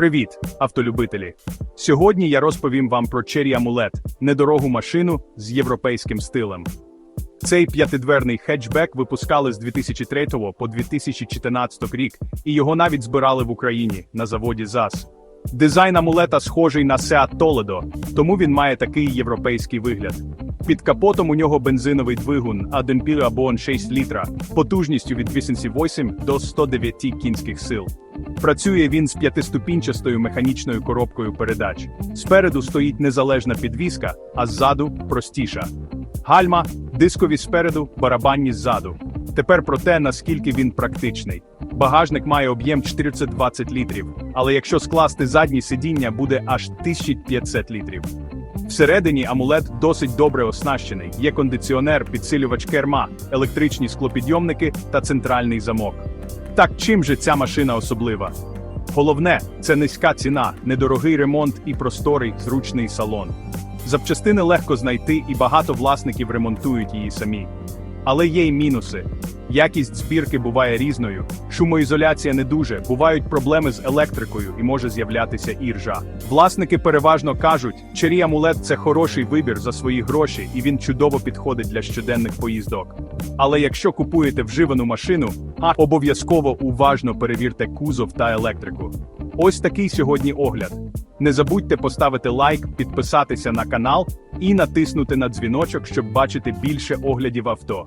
Привіт, автолюбителі! Сьогодні я розповім вам про Cherry Amulet – недорогу машину з європейським стилем. Цей п'ятидверний хетчбек випускали з 2003 по 2014 рік, і його навіть збирали в Україні на заводі ЗАЗ. Дизайн амулета схожий на Seat Toledo, тому він має такий європейський вигляд. Під капотом у нього бензиновий двигун 1 або 6 літра, потужністю від 88 до 109 кінських сил. Працює він з п'ятиступінчастою механічною коробкою передач. Спереду стоїть незалежна підвіска, а ззаду простіша. Гальма, дискові спереду, барабанні ззаду. Тепер про те, наскільки він практичний. Багажник має об'єм 420 літрів, але якщо скласти задні сидіння, буде аж 1500 літрів. Всередині амулет досить добре оснащений. Є кондиціонер, підсилювач керма, електричні склопідйомники та центральний замок. Так чим же ця машина особлива? Головне це низька ціна, недорогий ремонт і просторий, зручний салон. Запчастини легко знайти і багато власників ремонтують її самі. Але є й мінуси. Якість збірки буває різною, шумоізоляція не дуже, бувають проблеми з електрикою і може з'являтися іржа. Власники переважно кажуть, Cherry Amulet – це хороший вибір за свої гроші, і він чудово підходить для щоденних поїздок. Але якщо купуєте вживану машину, обов'язково уважно перевірте кузов та електрику. Ось такий сьогодні огляд. Не забудьте поставити лайк, підписатися на канал і натиснути на дзвіночок, щоб бачити більше оглядів авто.